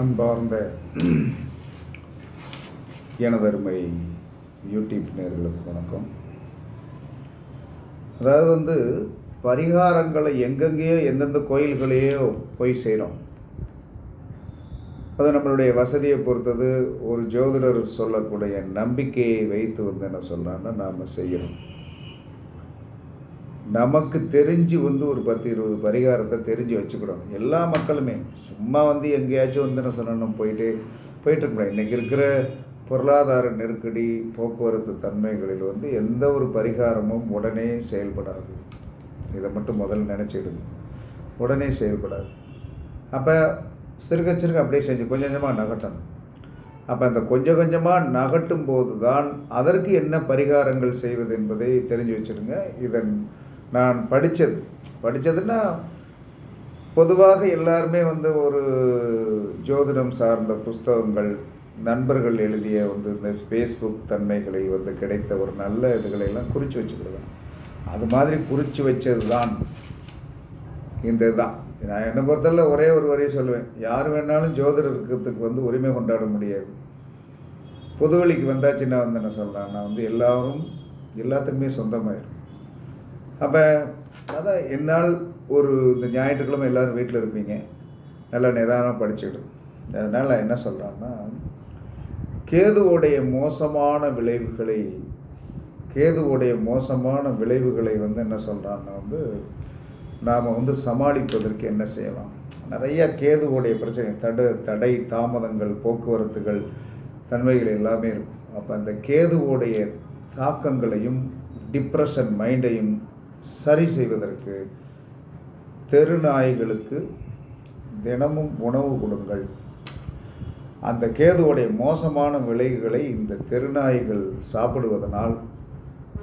அன்பார்ந்த எனதருமை யூடியூப் நேர்களுக்கு வணக்கம். அதாவது வந்து பரிகாரங்களை எங்கெங்கேயோ எந்தெந்த கோயில்களையோ போய் செய்கிறோம் அது நம்மளுடைய வசதியை பொறுத்தது ஒரு ஜோதிடர் சொல்லக்கூடிய நம்பிக்கையை வைத்து வந்து என்ன சொல்கிறான்னா நாம் செய்கிறோம் நமக்கு தெரிஞ்சு வந்து ஒரு பத்து இருபது பரிகாரத்தை தெரிஞ்சு வச்சுக்கிறோம். எல்லா மக்களுமே சும்மா வந்து எங்கேயாச்சும் வந்து என்ன சொல்லணும் போயிட்டு போயிட்டு இன்றைக்கி இருக்கிற பொருளாதார நெருக்கடி போக்குவரத்து தன்மைகளில் வந்து எந்த ஒரு பரிகாரமும் உடனே செயல்படாது. இதை மட்டும் முதல்ல நினச்சிடுங்க உடனே செயல்படாது. அப்போ சிறுக சிறுக அப்படியே செஞ்சு கொஞ்சம் கொஞ்சமாக நகட்டணும். அப்போ அந்த கொஞ்சம் கொஞ்சமாக நகட்டும் போது தான் அதற்கு என்ன பரிகாரங்கள் செய்வது என்பதை தெரிஞ்சு வச்சுருங்க இதன் நான் படித்தது படித்ததுன்னா பொதுவாக எல்லாருமே வந்து ஒரு ஜோதிடம் சார்ந்த புஸ்தகங்கள் நண்பர்கள் எழுதிய வந்து இந்த ஃபேஸ்புக் தன்மைகளை வந்து கிடைத்த ஒரு நல்ல இதுகளை எல்லாம் குறித்து வச்சுக்கிடுவேன். அது மாதிரி குறித்து வச்சது தான் இந்த இதுதான் நான் என்னை பொறுத்தவரை ஒரே ஒரு வரையும் சொல்லுவேன். யார் வேணாலும் ஜோதிடத்துக்கு இருக்கிறதுக்கு வந்து உரிமை கொண்டாட முடியாது. பொதுவழிக்கு வந்தாச்சுன்னா வந்து என்ன சொல்கிறேன் நான் வந்து எல்லாரும் எல்லாத்துக்குமே சொந்தமாயிரும் அப்போ அதான் என்னால் ஒரு இந்த ஞாயிற்றுக்கிழமை எல்லோரும் வீட்டில் இருப்பீங்க. நல்லா நிதானமாக படிச்சுடு அதனால் என்ன சொல்கிறான்னா கேதுவோடைய மோசமான விளைவுகளை கேதுவோடைய மோசமான விளைவுகளை வந்து என்ன சொல்கிறான்னா வந்து நாம் வந்து சமாளிப்பதற்கு என்ன செய்யலாம்? நிறைய கேதுவோடைய பிரச்சனை தடு தடை தாமதங்கள் போக்குவரத்துகள் தன்மைகள் எல்லாமே இருக்கும். அப்போ அந்த கேதுவோடைய தாக்கங்களையும் டிப்ரெஷன் மைண்டையும் சரி செய்வதற்கு தெருநாய்களுக்கு தினமும் உணவு கொடுங்கள். அந்த கேதுவோடைய மோசமான விளைவுகளை இந்த தெருநாய்கள் சாப்பிடுவதனால்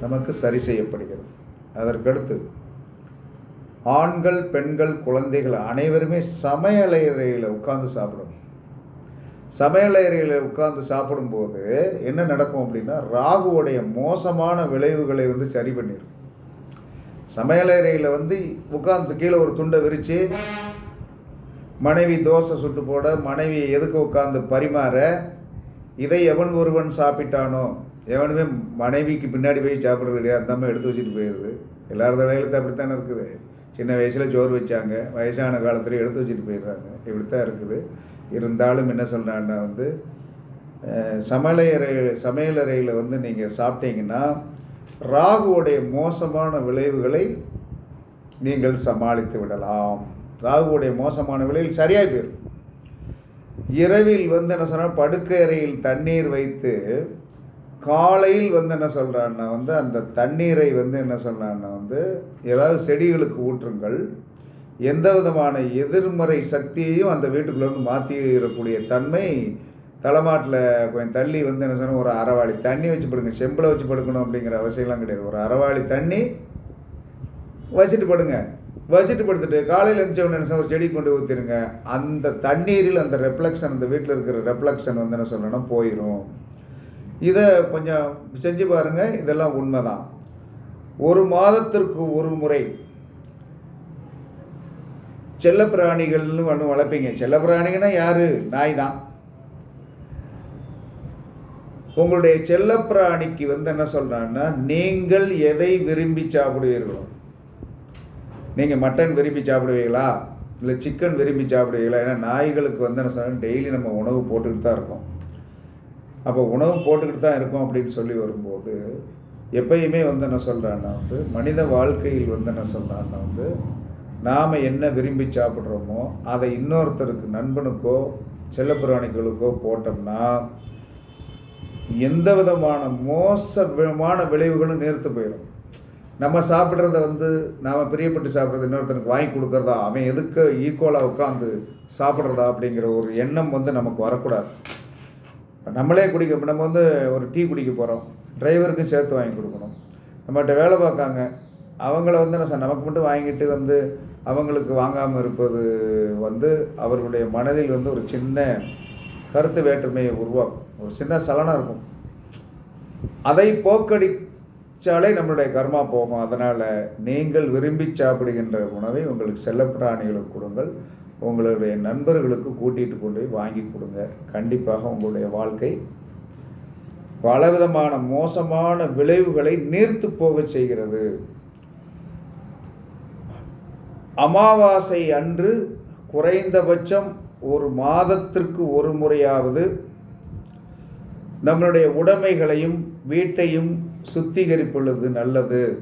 நமக்கு சரி செய்யப்படுகிறது. அதற்கடுத்து ஆண்கள் பெண்கள் குழந்தைகள் அனைவருமே சமையலறையில் உட்கார்ந்து சாப்பிடணும். சமையலறையில் உட்கார்ந்து சாப்பிடும்போது என்ன நடக்கும் அப்படின்னா ராகுவோடைய மோசமான விளைவுகளை வந்து சரி பண்ணிடும் சமையலறையில் வந்து உட்காந்து கீழே ஒரு துண்டை விரித்து மனைவி தோசை சுட்டு போட மனைவி எதுக்கு உட்காந்து பரிமாற இதை எவன் ஒருவன் சாப்பிட்டானோ எவனுமே மனைவிக்கு பின்னாடி போய் சாப்பிட்றது கிடையாது. அந்த அம்மா எடுத்து வச்சுட்டு போயிடுது எல்லாரத தலையிலத்தை அப்படித்தானே இருக்குது. சின்ன வயசில் சோறு வச்சாங்க. வயசான காலத்தில் எடுத்து வச்சுட்டு போயிடுறாங்க. இப்படித்தான் இருக்குது. இருந்தாலும் என்ன சொல்கிறான்னா வந்து சமையலறை சமையலறையில் வந்து நீங்கள் சாப்பிட்டீங்கன்னா ராகுவோடைய மோசமான விளைவுகளை நீங்கள் சமாளித்து விடலாம். ராகுவோடைய மோசமான விளைவில் சரியாக போயிடும் இரவில் வந்து என்ன சொன்னால் படுக்கை அறையில் தண்ணீர் வைத்து காலையில் வந்து என்ன சொல்கிறான்னா வந்து அந்த தண்ணீரை வந்து என்ன சொல்கிறான்னா வந்து ஏதாவது செடிகளுக்கு ஊற்றுங்கள். எந்த விதமான எதிர்மறை சக்தியையும் அந்த வீட்டுக்குள்ளே வந்து மாற்றிடக்கூடிய தன்மை தலைமாட்டில் கொஞ்சம் தள்ளி வந்து என்ன சொன்னால் ஒரு அரைவாளி தண்ணி வச்சு படுங்க செம்பில் வச்சு படுக்கணும் அப்படிங்கிற அவசியம்லாம் கிடையாது. ஒரு அரைவாளி தண்ணி வச்சுட்டு படுங்க. வச்சுட்டு படுத்துட்டு காலையில் எழுந்த உடனே ஒரு செடி கொண்டு ஊற்றிடுங்க அந்த தண்ணீரில் அந்த ரெப்ளக்ஷன் அந்த வீட்டில் இருக்கிற ரெப்ளக்ஷன் வந்து என்ன சொல்லணும்னா போயிடும் இதை கொஞ்சம் செஞ்சு பாருங்கள் இதெல்லாம் உண்மை தான் ஒரு மாதத்திற்கு ஒரு முறை செல்லப்பிராணிகள்னு ஒன்று வளர்ப்பீங்க. செல்லப்பிராணிகள்னால் யார்? நாய் தான். உங்களுடைய செல்லப்பிராணிக்கு வந்து என்ன சொல்கிறான்னா நீங்கள் எதை விரும்பி சாப்பிடுவீர்களோ? நீங்கள் மட்டன் விரும்பி சாப்பிடுவீங்களா? இல்லை சிக்கன் விரும்பி சாப்பிடுவீங்களா? ஏன்னா நாய்களுக்கு வந்து என்ன சொன்னால் டெய்லி நம்ம உணவு போட்டுக்கிட்டு தான் இருக்கோம். அப்போ உணவு போட்டுக்கிட்டு தான் இருக்கோம் அப்படின்னு சொல்லி வரும்போது எப்பயுமே வந்து என்ன சொல்கிறான்னா வந்து மனித வாழ்க்கையில் வந்து என்ன சொல்கிறான்னா வந்து நாம் என்ன விரும்பி சாப்பிட்றோமோ அதை இன்னொருத்தருக்கு நண்பனுக்கோ செல்லப்பிராணிகளுக்கோ போட்டோம்னா எந்த விதமான மோசமான விளைவுகளும் நேர்த்து போயிடும். நம்ம சாப்பிட்றத வந்து நாம் பிரியப்பட்டு சாப்பிட்றது இன்னொருத்தனுக்கு வாங்கி கொடுக்குறதா? அவன் எதுக்கு ஈக்குவலாக உட்காந்து சாப்பிட்றதா அப்படிங்கிற ஒரு எண்ணம் வந்து நமக்கு வரக்கூடாது. நம்மளே குடிக்க இப்போ நம்ம வந்து ஒரு டீ குடிக்க போகிறோம் டிரைவருக்கும் சேர்த்து வாங்கி கொடுக்கணும். நம்மகிட்ட வேலை பார்க்காங்க. அவங்கள வந்து என்ன சார் நமக்கு மட்டும் வாங்கிட்டு வந்து அவங்களுக்கு வாங்காமல் இருப்பது வந்து அவர்களுடைய மனதில் வந்து ஒரு சின்ன கருத்து வேற்றுமையை உருவாக்கும். ஒரு சின்ன சலனம் இருக்கும். அதை போக்கடிச்சாலே நம்மளுடைய கர்மா போகும். அதனால் நீங்கள் விரும்பி சாப்பிடுகின்ற உணவை உங்களுக்கு செல்லப்பிராணிகளுக்கு கொடுங்கள். உங்களுடைய நண்பர்களுக்கு கூட்டிகிட்டு கொண்டு போய் வாங்கி கொடுங்க. கண்டிப்பாக உங்களுடைய வாழ்க்கை பலவிதமான மோசமான விளைவுகளை நீர்த்து போகச் செய்கிறது. அமாவாசை அன்று குறைந்தபட்சம் ஒரு மாதத்திற்கு ஒரு முறையாவது நம்மளுடைய உடைமைகளையும் வீட்டையும் சுத்திகரிப்புள்ளது நல்லது.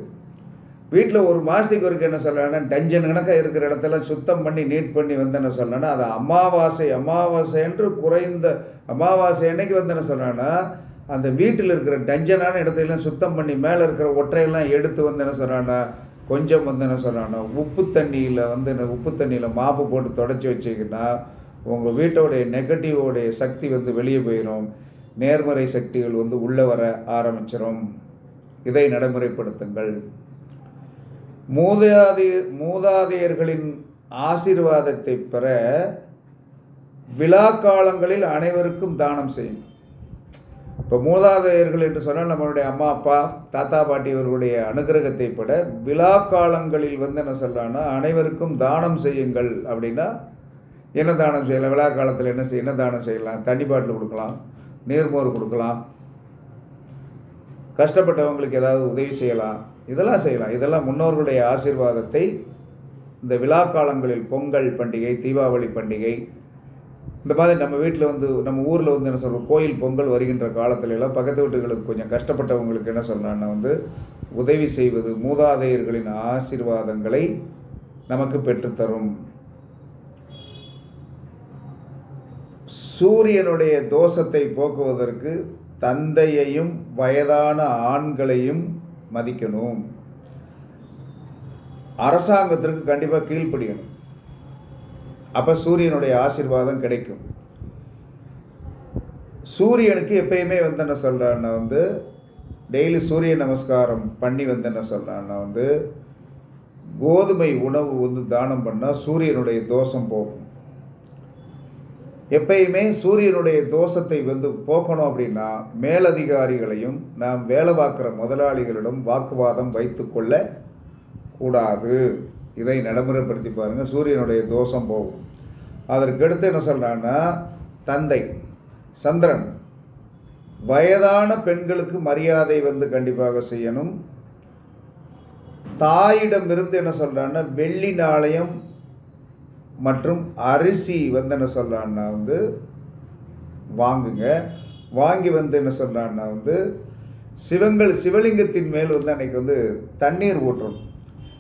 வீட்டில் ஒரு மாதத்துக்கு ஒருக்கு என்ன சொல்லலாம்னா டஞ்சன் கணக்காக இருக்கிற இடத்துல சுத்தம் பண்ணி நீட் பண்ணி வந்து என்ன சொல்லணும்னா அது அமாவாசை அமாவாசை என்று குறைந்த அமாவாசை அன்னைக்கு வந்து என்ன சொல்லணும்னா அந்த வீட்டில் இருக்கிற டஞ்சனான இடத்தையெல்லாம் சுத்தம் பண்ணி மேலே இருக்கிற ஒற்றையெல்லாம் எடுத்து வந்து என்ன சொல்கிறான்னா கொஞ்சம் வந்து என்ன சொல்கிறான்னா உப்பு தண்ணியில் வந்து என்ன உப்பு தண்ணியில் மாப்பு போட்டு தொடச்சி வச்சிங்கன்னா உங்கள் வீட்டோடைய நெகட்டிவோடைய சக்தி வந்து வெளியே போயிடும் நேர்மறை சக்திகள் வந்து உள்ளே வர ஆரம்பிச்சிடும் இதை நடைமுறைப்படுத்துங்கள். மூதாதி மூதாதையர்களின் ஆசீர்வாதத்தை பெற விழா காலங்களில் அனைவருக்கும் தானம் செய்யும். இப்போ மூதாதையர்கள் என்று சொன்னால் நம்மளுடைய அம்மா அப்பா தாத்தா பாட்டி இவர்களுடைய அனுகிரகத்தை பெற விழா காலங்களில் வந்து என்ன சொல்கிறான்னா அனைவருக்கும் தானம் செய்யுங்கள் அப்படின்னா என்ன தானம் செய்யலாம் விழா காலத்தில் என்ன செய்ய என்ன தானம் செய்யலாம் தண்ணி பாட்டில் கொடுக்கலாம் நீர்மோர் கொடுக்கலாம் கஷ்டப்பட்டவங்களுக்கு ஏதாவது உதவி செய்யலாம் இதெல்லாம் செய்யலாம். இதெல்லாம் முன்னோர்களுடைய ஆசீர்வாதத்தை இந்த விழா காலங்களில் பொங்கல் பண்டிகை தீபாவளி பண்டிகை இந்த மாதிரி நம்ம வீட்டில் வந்து நம்ம ஊரில் வந்து என்ன சொல்கிறோம் கோயில் பொங்கல் வருகின்ற காலத்திலெல்லாம் பக்கத்து வீட்டுகளுக்கு கொஞ்சம் கஷ்டப்பட்டவங்களுக்கு என்ன சொல்கிறான்னா வந்து உதவி செய்வது மூதாதையர்களின் ஆசீர்வாதங்களை நமக்கு பெற்றுத்தரும். சூரியனுடைய தோஷத்தை போக்குவதற்கு தந்தையையும் வயதான ஆண்களையும் மதிக்கணும். அரசாங்கத்திற்கு கண்டிப்பாக கீழ்ப்படியணும். அப்போ சூரியனுடைய ஆசிர்வாதம் கிடைக்கும். சூரியனுக்கு எப்பயுமே வந்து என்ன சொல்கிறான்னா வந்து டெய்லி சூரிய நமஸ்காரம் பண்ணி வந்து என்ன சொல்கிறான்னா வந்து கோதுமை உணவு வந்து தானம் பண்ணால் சூரியனுடைய தோஷம் போகும். எப்பயுமே சூரியனுடைய தோஷத்தை வந்து போக்கணும் அப்படின்னா மேலதிகாரிகளையும் நாம் வேலை பார்க்குற முதலாளிகளிடம் வாக்குவாதம் வைத்துக்கொள்ள கூடாது. இதை நடைமுறைப்படுத்தி பாருங்கள் சூரியனுடைய தோஷம் போகும். அதற்கடுத்து என்ன சொல்கிறான்னா தந்தை சந்திரன் வயதான பெண்களுக்கு மரியாதை வந்து கண்டிப்பாக செய்யணும். தாயிடமிருந்து என்ன சொல்கிறான்னா வெள்ளி நாணயம் மற்றும் அரிசி வந்து என்ன சொல்கிறான்னா வந்து வாங்குங்க. வாங்கி வந்து என்ன சொல்கிறான்னா வந்து சிவங்கள் சிவலிங்கத்தின் மேல் வந்து அன்னைக்கு வந்து தண்ணீர் ஊற்றணும்.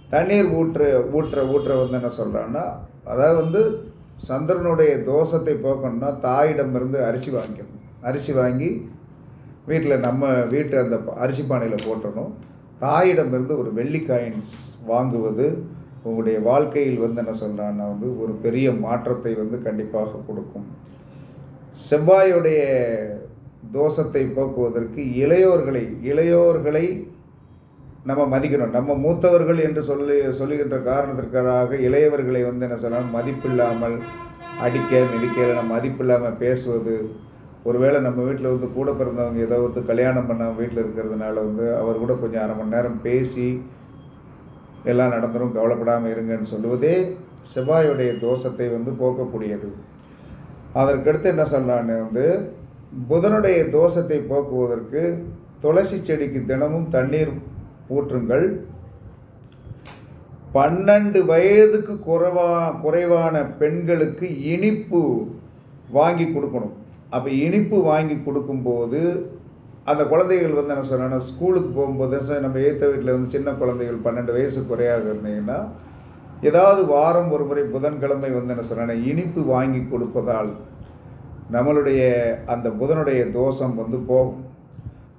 தண்ணீர் ஊற்று ஊற்ற ஊற்ற வந்து என்ன சொல்கிறான்னா அதாவது வந்து சந்திரனுடைய தோஷத்தை போக்கணும்னா தாயிடமிருந்து அரிசி வாங்கிக்கணும். அரிசி வாங்கி வீட்டில் நம்ம வீட்டு அந்த அரிசி பானையில் போட்டணும். தாயிடமிருந்து ஒரு வெள்ளி காயின்ஸ் வாங்குவது உங்களுடைய வாழ்க்கையில் வந்து என்ன சொல்கிறான்னா வந்து ஒரு பெரிய மாற்றத்தை வந்து கண்டிப்பாக கொடுக்கும். செவ்வாயுடைய தோஷத்தை போக்குவதற்கு இளையோர்களை இளையோர்களை நம்ம மதிக்கணும். நம்ம மூத்தவர்கள் என்று சொல்லி சொல்லுகின்ற காரணத்திற்காக இளையவர்களை வந்து என்ன சொல்லணும் மதிப்பில்லாமல் அடிக்க மிதிக்க நம்ம மதிப்பில்லாமல் பேசுவது. ஒருவேளை நம்ம வீட்டில் வந்து கூட பிறந்தவங்க ஏதோ வந்து கல்யாணம் பண்ண வீட்டில் இருக்கிறதுனால வந்து அவர் கூட கொஞ்சம் அரை மணி நேரம் பேசி எல்லாம் நடந்துடும் கவலைப்படாமல் இருங்கன்னு சொல்லுவதே செவ்வாயுடைய தோஷத்தை வந்து போக்கக்கூடியது. அதற்கடுத்து என்ன சொல்கிறான்னு வந்து புதனுடைய தோஷத்தை போக்குவதற்கு துளசி செடிக்கு தினமும் தண்ணீர் ஊற்றுங்கள். பன்னெண்டு வயதுக்கு குறைவா குறைவான பெண்களுக்கு இனிப்பு வாங்கி கொடுக்கணும். அப்போ இனிப்பு வாங்கி கொடுக்கும்போது அந்த குழந்தைகள் வந்து என்ன சொன்னா ஸ்கூலுக்கு போகும்போது நம்ம ஏற்ற வீட்டில் வந்து சின்ன குழந்தைகள் பன்னெண்டு வயசு குறையாக இருந்தீங்கன்னா ஏதாவது வாரம் ஒரு முறை புதன்கிழமை வந்து என்ன சொன்னா இனிப்பு வாங்கி கொடுப்பதால் நம்மளுடைய அந்த புதனுடைய தோஷம் வந்து போகும்.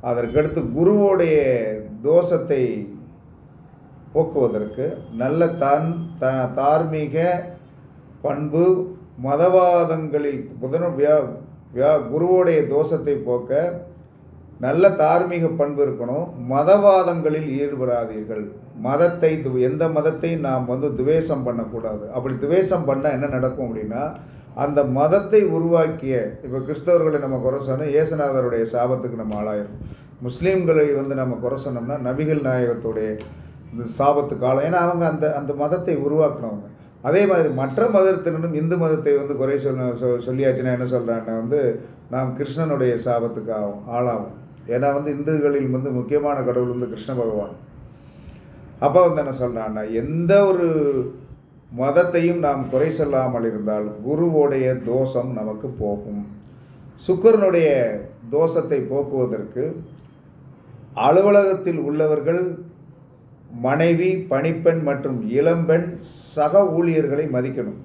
அதற்கடுத்து குருவோடைய தோஷத்தை போக்குவதற்கு நல்ல தன் த தார்மீக பண்பு மதவாதங்களில் புதன வியா வியா குருவோடைய தோஷத்தை போக்க நல்ல தார்மீக பண்பு இருக்கணும். மதவாதங்களில் ஈடுபடாதீர்கள். மதத்தை து- எந்த மதத்தையும் நாம் வந்து துவேஷம் பண்ணக்கூடாது. அப்படி துவேஷம் பண்ணால் என்ன நடக்கும் அப்படின்னா அந்த மதத்தை உருவாக்கிய இப்போ கிறிஸ்தவர்களை நம்ம குறை சொன்னால் இயேசுநாதருடைய சாபத்துக்கு நம்ம ஆளாயிரும். முஸ்லீம்களை வந்து நம்ம குறை சொன்னோம்னா நபிகள் நாயகத்துடைய இந்த சாபத்து காலம் ஏன்னா அவங்க அந்த அந்த மதத்தை உருவாக்கினவங்க. அதே மாதிரி மற்ற மதத்தினரும் இந்து மதத்தை வந்து குறை சொன்ன சொ சொல்லியாச்சுன்னா என்ன சொல்கிறாங்கன்னா வந்து நாம் கிருஷ்ணனுடைய சாபத்துக்கு ஆகும் ஆளாகும் ஏன்னா வந்து இந்துக்களில் வந்து முக்கியமான கடவுள் வந்து கிருஷ்ண பகவான். அப்போ வந்து என்ன சொல்கிறான்னா எந்த ஒரு மதத்தையும் நாம் குறை சொல்லாமல் இருந்தால் குருவோடைய தோஷம் நமக்கு போகும். சுக்கரனுடைய தோஷத்தை போக்குவதற்கு அலுவலகத்தில் உள்ளவர்கள் மனைவி பணிப்பெண் மற்றும் இளம்பெண் சக ஊழியர்களை மதிக்கணும்.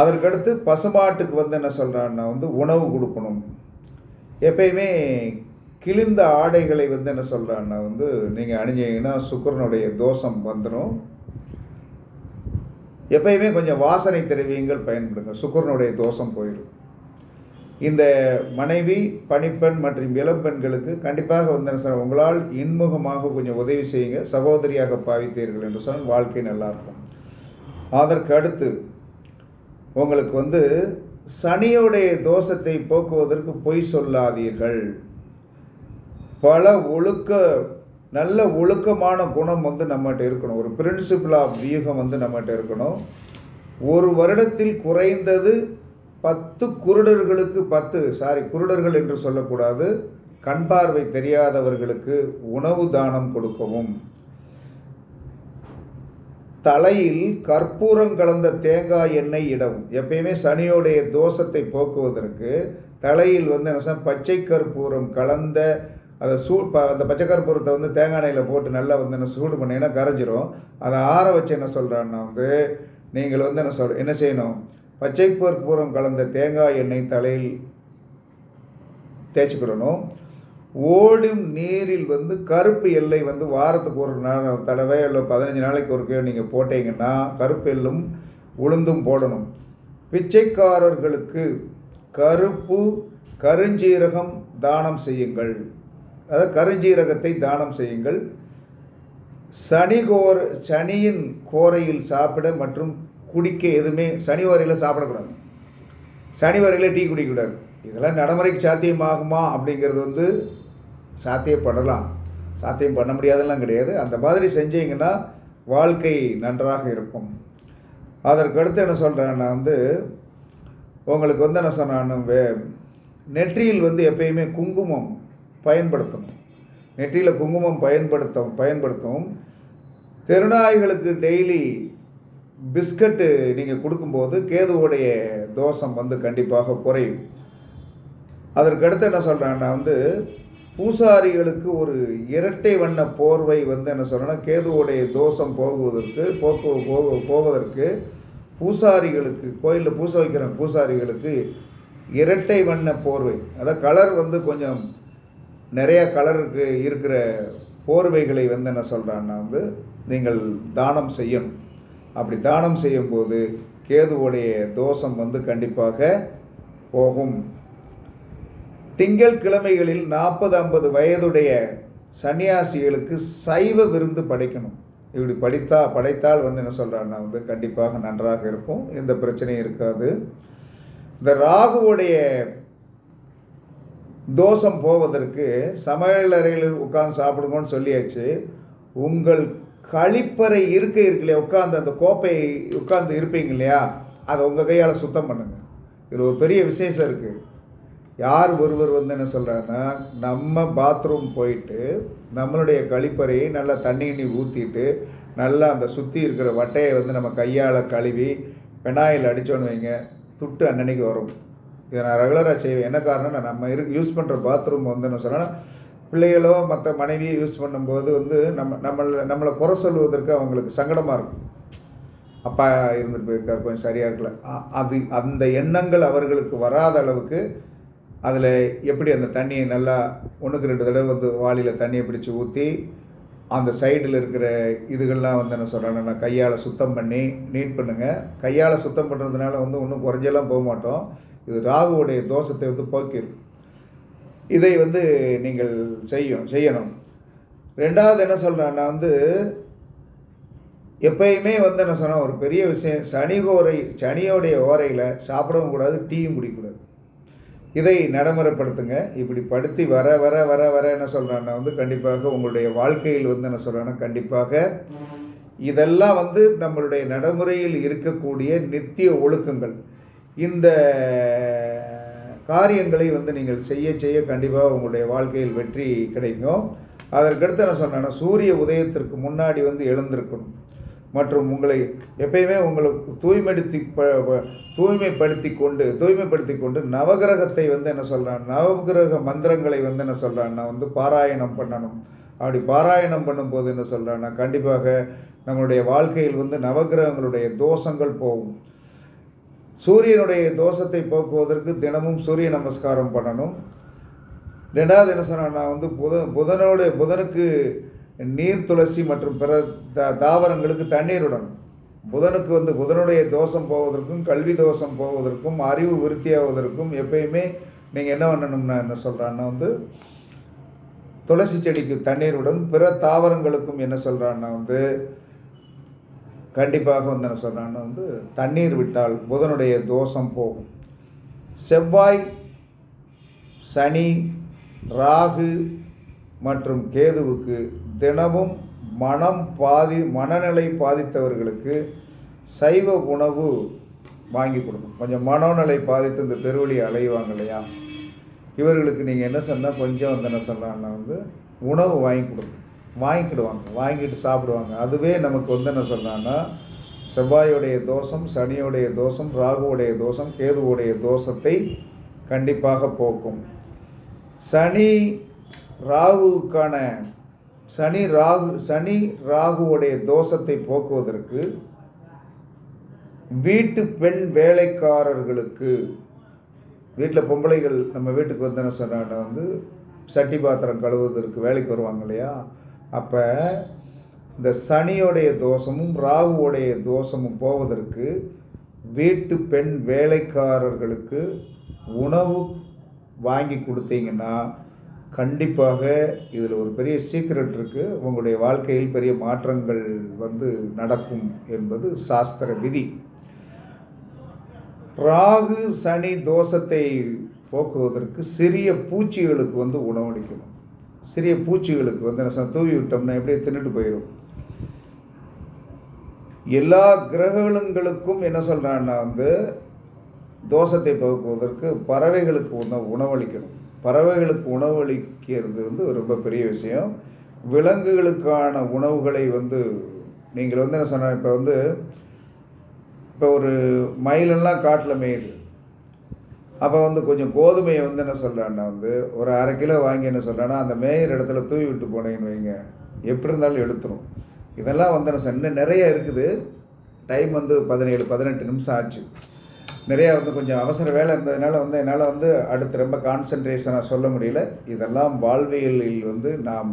அதற்கடுத்து பசுமாட்டுக்கு வந்து என்ன சொல்கிறான்னா வந்து உணவு கொடுக்கணும். எப்பயுமே கிழிந்த ஆடைகளை வந்து என்ன சொல்கிறான்னா வந்து நீங்கள் அணிஞ்சீங்கன்னா சுக்கரனுடைய தோஷம் வந்துடும் எப்பயுமே கொஞ்சம் வாசனை திரவியங்கள் பயன்படுங்க. சுக்கரனுடைய தோஷம் போயிடும் இந்த மனைவி பணிப்பெண் மற்றும் இளம்பெண்களுக்கு கண்டிப்பாக வந்து என்ன சொல்ல உங்களால் இன்முகமாக கொஞ்சம் உதவி செய்யுங்க. சகோதரியாக பாவித்தீர்கள் என்று சொன்னால் வாழ்க்கை நல்லாயிருக்கும் அதற்கு அடுத்து உங்களுக்கு வந்து சனியுடைய தோஷத்தை போக்குவதற்கு பொய் சொல்லாதீர்கள். பல ஒழுக்க நல்ல ஒழுக்கமான குணம் வந்து நம்மகிட்ட இருக்கணும். ஒரு பிரின்சிபிள் ஆஃப் வியூகம் வந்து நம்மகிட்ட இருக்கணும். ஒரு வருடத்தில் குறைந்தது பத்து குருடர்களுக்கு பத்து சாரி குருடர்கள் என்று சொல்லக்கூடாது. கண் பார்வை தெரியாதவர்களுக்கு உணவு தானம் கொடுக்கவும். தலையில் கற்பூரம் கலந்த தேங்காய் எண்ணெய் இடவும். எப்பயுமே சனியோடைய தோஷத்தை போக்குவதற்கு தலையில் வந்து என்ன சொன்னால் பச்சை கற்பூரம் கலந்த அதை சூ அந்த பச்சை கற்பூரத்தை வந்து தேங்காய் எண்ணெயில் போட்டு நல்லா வந்து என்ன சூடு பண்ணிங்கன்னா கரைஞ்சிரும் அதை ஆற வச்சு என்ன சொல்கிறான்னா வந்து நீங்கள் வந்து என்ன சொல் என்ன செய்யணும்? பச்சை கற்பூரம் கலந்த தேங்காய் எண்ணெய் தலையில் தேய்ச்சிக்கிடணும் ஓடும் நீரில் வந்து கருப்பு எல்லை வந்து வாரத்துக்கு ஒரு நாள் தடவை இல்லை பதினஞ்சு நாளைக்கு ஒருக்கையோ நீங்கள் போட்டீங்கன்னா கருப்பு எல்லும் உளுந்தும் போடணும். பிச்சைக்காரர்களுக்கு கருப்பு கருஞ்சீரகம் தானம் செய்யுங்கள். அதாவது கருஞ்சீரகத்தை தானம் செய்யுங்கள். சனி கோர சனியின் கோரையில் சாப்பிட மற்றும் குடிக்க எதுவுமே சனி வரையில் சாப்பிடக்கூடாது. சனி வரையில் டீ குடிக்கக்கூடாது. இதெல்லாம் நடைமுறைக்கு சாத்தியமாகுமா அப்படிங்கிறது வந்து சாத்தியப்படலாம். சாத்தியம் பண்ண முடியாதெல்லாம் கிடையாது. அந்த மாதிரி செஞ்சீங்கன்னா வாழ்க்கை நன்றாக இருக்கும். அதற்கு அடுத்து என்ன சொல்கிறேன்னா வந்து உங்களுக்கு வந்து என்ன சொன்னான் வே நெற்றியில் வந்து எப்பயுமே குங்குமம் பயன்படுத்தணும். நெற்றியில் குங்குமம் பயன்படுத்தும் பயன்படுத்தும் தெருநாய்களுக்கு டெய்லி பிஸ்கட்டு நீங்கள் கொடுக்கும்போது கேதுவோடைய தோஷம் வந்து கண்டிப்பாக குறையும். அதற்கடுத்து என்ன சொல்கிறேன்னா வந்து பூசாரிகளுக்கு ஒரு இரட்டை வண்ண போர்வை வந்து என்ன சொன்னால் கேதுவோடைய தோஷம் போகுவதற்கு போக்கு போக போவதற்கு பூசாரிகளுக்கு கோயிலில் பூச வைக்கிற பூசாரிகளுக்கு இரட்டை வண்ண போர்வை. அதாவது கலர் வந்து கொஞ்சம் நிறைய கலருக்கு இருக்கிற போர்வைகளை வந்து என்ன சொல்கிறான்னா வந்து நீங்கள் தானம் செய்யணும். அப்படி தானம் செய்யும்போது கேதுவோடைய தோஷம் வந்து கண்டிப்பாக போகும். திங்கள் கிழமைகளில் நாற்பது ஐம்பது வயதுடைய சன்னியாசிகளுக்கு சைவ விருந்து படைக்கணும். இப்படி படித்தா படைத்தால் வந்து என்ன சொல்கிறாருன்னா வந்து கண்டிப்பாக நன்றாக இருக்கும் எந்த பிரச்சனையும் இருக்காது. இந்த ராகுவுடைய தோஷம் போவதற்கு சமையலறையில் உட்காந்து சாப்பிடுங்கன்னு சொல்லியாச்சு. உங்கள் கழிப்பறை இருக்க இருக்கு இல்லையா உட்காந்து அந்த கோப்பை உட்காந்து இருப்பீங்க இல்லையா? அதை உங்கள் கையால் சுத்தம் பண்ணுங்கள் இதில் ஒரு பெரிய விசேஷம் இருக்குது யார் ஒருவர் வந்து என்ன சொல்கிறாங்கன்னா நம்ம பாத்ரூம் போயிட்டு நம்மளுடைய கழிப்பறையை நல்லா தண்ணி எண்ணி ஊற்றிட்டு நல்லா அந்த சுற்றி இருக்கிற வட்டையை வந்து நம்ம கையால் கழுவி பெனாயில் அடித்தோன்னு வைங்க துட்டு அன்னன்னைக்கு வரும். இதை நான் ரெகுலராக செய்வேன். என்ன காரணம்னா நம்ம இரு யூஸ் பண்ணுற பாத்ரூம் வந்து என்ன சொன்னால் பிள்ளைகளோ மற்ற மனைவியை யூஸ் பண்ணும்போது வந்து நம்ம நம்மளை நம்மளை குறை சொல்வதற்கு அவங்களுக்கு சங்கடமாக இருக்கும். அப்பா இருந்துட்டு போயிருக்கார் கொஞ்சம் சரியாக இருக்கல. அது அந்த எண்ணங்கள் அவர்களுக்கு வராத அளவுக்கு அதில் எப்படி அந்த தண்ணியை நல்லா ஒன்றுக்கு ரெண்டு தடவை வந்து வாளியில் தண்ணியை பிடிச்சி ஊற்றி அந்த சைடில் இருக்கிற இதுகள்லாம் வந்து என்ன சொல்கிறேன்னா கையால் சுத்தம் பண்ணி நீட் பண்ணுங்கள் கையால் சுத்தம் பண்ணுறதுனால வந்து ஒன்றும் குறைஞ்செல்லாம் போக மாட்டோம். இது ராகுவுடைய தோஷத்தை வந்து போக்கிடும் இதை வந்து நீங்கள் செய்யும் செய்யணும். ரெண்டாவது என்ன சொல்கிறேன்னா வந்து எப்பயுமே வந்து என்ன சொன்னால் ஒரு பெரிய விஷயம் சனி ஓரை சனியோடைய ஓரையில் சாப்பிடவும் கூடாது டீயும் குடிக்கக்கூடாது இதை நடைமுறைப்படுத்துங்க. இப்படி படுத்தி வர வர வர வர என்ன சொல்கிறேன்னா வந்து கண்டிப்பாக உங்களுடைய வாழ்க்கையில் வந்து என்ன சொல்கிறேன்னா கண்டிப்பாக இதெல்லாம் வந்து நம்மளுடைய நடைமுறையில் இருக்கக்கூடிய நித்திய ஒழுக்கங்கள். இந்த காரியங்களை வந்து நீங்கள் செய்ய செய்ய கண்டிப்பாக உங்களுடைய வாழ்க்கையில் வெற்றி கிடைக்கும். அதற்கடுத்து நான் சொன்னேன்னா சூரிய உதயத்திற்கு முன்னாடி வந்து எழுந்திருக்கணும். மற்றும் உங்களை எப்பயுமே உங்களுக்கு தூய்மைப்படுத்தி ப- தூய்மைப்படுத்தி கொண்டு தூய்மைப்படுத்தி கொண்டு நவகிரகத்தை வந்து என்ன சொல்கிறான் நவகிரக மந்திரங்களை வந்து என்ன சொல்கிறான்னா வந்து பாராயணம் பண்ணணும். அப்படி பாராயணம் பண்ணும்போது என்ன சொல்கிறான்னா கண்டிப்பாக நம்மளுடைய வாழ்க்கையில் வந்து நவகிரகங்களுடைய தோஷங்கள் போகும். சூரியனுடைய தோஷத்தை போக்குவதற்கு தினமும் சூரிய நமஸ்காரம் பண்ணணும். ரெண்டாவது என்ன நான் வந்து புத புதனோட புதனுக்கு நீர் துளசி மற்றும் பிற த தாவரங்களுக்கு தண்ணீர் விடணும் புதனுக்கு வந்து புதனுடைய தோஷம் போவதற்கும் கல்வி தோஷம் போவதற்கும் அறிவு விருத்தியாவதற்கும் எப்பயுமே நீங்கள் என்ன பண்ணணும்னா என்ன சொல்கிறான்னா வந்து துளசி செடிக்கு தண்ணீர் விடணும் பிற தாவரங்களுக்கும் என்ன சொல்கிறான்னா வந்து கண்டிப்பாக வந்து என்ன சொல்கிறான்னா வந்து தண்ணீர் விட்டால் புதனுடைய தோஷம் போகும். செவ்வாய் சனி ராகு மற்றும் கேதுவுக்கு தினமும் மனம் பாதி மனநிலை பாதித்தவர்களுக்கு சைவ உணவு வாங்கி கொடுக்கும். கொஞ்சம் மனோநிலை பாதித்து இந்த தெருவழி அலைவாங்க இல்லையா? இவர்களுக்கு நீங்கள் என்ன சொன்னால் கொஞ்சம் வந்து என்ன சொல்லலாம்னா வந்து உணவு வாங்கி கொடுக்கும். வாங்கிக்கிடுவாங்க. வாங்கிட்டு சாப்பிடுவாங்க. அதுவே நமக்கு வந்து என்ன சொல்லலாம்னா செவ்வாயுடைய தோஷம் சனியுடைய தோஷம் ராகுவுடைய தோஷம் கேதுவுடைய தோஷத்தை கண்டிப்பாக போக்கும். சனி ராகுவுக்கான சனி ராகு சனி ராகுவுடைய தோஷத்தை போக்குவதற்கு வீட்டு பெண் வேலைக்காரர்களுக்கு வீட்டில் பொம்பளைகள் நம்ம வீட்டுக்கு வந்து என்ன வந்து சட்டி பாத்திரம் கழுவுவதற்கு வேலைக்கு வருவாங்க இல்லையா? அப்போ இந்த சனியோடைய தோஷமும் ராகுவோடைய தோஷமும் போவதற்கு வீட்டு பெண் வேலைக்காரர்களுக்கு உணவு வாங்கி கொடுத்தீங்கன்னா கண்டிப்பாக இதில் ஒரு பெரிய சீக்ரெட் இருக்குது உங்களுடைய வாழ்க்கையில் பெரிய மாற்றங்கள் வந்து நடக்கும் என்பது சாஸ்திர விதி. ராகு சனி தோஷத்தை போக்குவதற்கு சிறிய பூச்சிகளுக்கு வந்து உணவளிக்கணும். சிறிய பூச்சிகளுக்கு வந்து என்ன தூவி விட்டோம்னா எப்படியே தின்னுட்டு போயிடும் எல்லா கிரகங்களுக்கும் என்ன சொல்கிறான்னா வந்து தோஷத்தை போக்குவதற்கு பறவைகளுக்கு உணவு உணவளிக்கணும். பறவைகளுக்கு உணவளிக்கிறது வந்து ரொம்ப பெரிய விஷயம். விலங்குகளுக்கான உணவுகளை வந்து நீங்கள் வந்து என்ன சொன்ன இப்போ வந்து இப்போ ஒரு மயிலெல்லாம் காட்டில் மேயுது. அப்போ வந்து கொஞ்சம் கோதுமையை வந்து என்ன சொல்கிறான்னா வந்து ஒரு அரை கிலோ வாங்கி என்ன சொல்கிறான்னா அந்த மேயிற இடத்துல தூவி விட்டு போனீங்கன்னு வைங்க. எப்படி இருந்தாலும் எடுத்துரும். இதெல்லாம் வந்து என்ன சொன்ன நிறைய இருக்குது. டைம் வந்து பதினேழு பதினெட்டு நிமிஷம் ஆச்சு. நிறையா வந்து கொஞ்சம் அவசர வேலை இருந்ததுனால வந்து என்னால் வந்து அடுத்து ரொம்ப கான்சன்ட்ரேஷனாக சொல்ல முடியல. இதெல்லாம் வாழ்வியலில் வந்து நாம்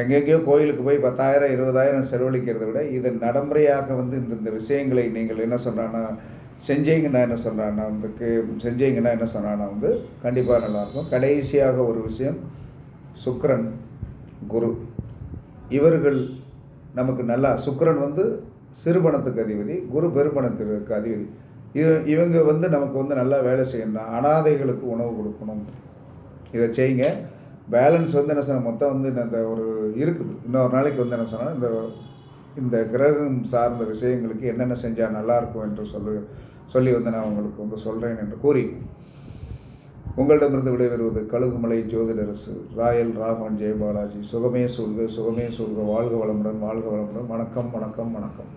எங்கெங்கேயோ கோயிலுக்கு போய் பத்தாயிரம் இருபதாயிரம் செலவழிக்கிறத விட இது நடைமுறையாக வந்து இந்த இந்த விஷயங்களை நீங்கள் என்ன சொன்னான்னா செஞ்சீங்கன்னா என்ன சொன்னான்னா வந்து செஞ்சீங்கன்னா என்ன சொன்னான்னா வந்து கண்டிப்பாக நல்லாயிருக்கும் கடைசியாக ஒரு விஷயம் சுக்ரன் குரு. இவர்கள் நமக்கு நல்லா சுக்ரன் வந்து சிறுபணத்துக்கு அதிபதி குரு பெருபணத்திற்கு அதிபதி. இது இவங்க வந்து நமக்கு வந்து நல்லா வேலை செய்யணும் அனாதைகளுக்கு உணவு கொடுக்கணும். இதை செய்யுங்க. பேலன்ஸ் வந்து என்ன சொன்ன மொத்தம் வந்து இந்த ஒரு இருக்குது. இன்னொரு நாளைக்கு வந்து என்ன சொன்னால் இந்த இந்த கிரகம் சார்ந்த விஷயங்களுக்கு என்னென்ன செஞ்சால் நல்லாயிருக்கும் என்று சொல்லு சொல்லி வந்து நான் உங்களுக்கு வந்து சொல்கிறேன் என்று கூறி உங்களிடமிருந்து விடைபெறுவது கழுகுமலை ஜோதிடரசு ராயல் ராகவன் ஜெயபாலாஜி. சுகமே சூழ்க சுகமே சூழ்க. வாழ்க வளமுடன் வாழ்க வளமுடன். வணக்கம் வணக்கம் வணக்கம்.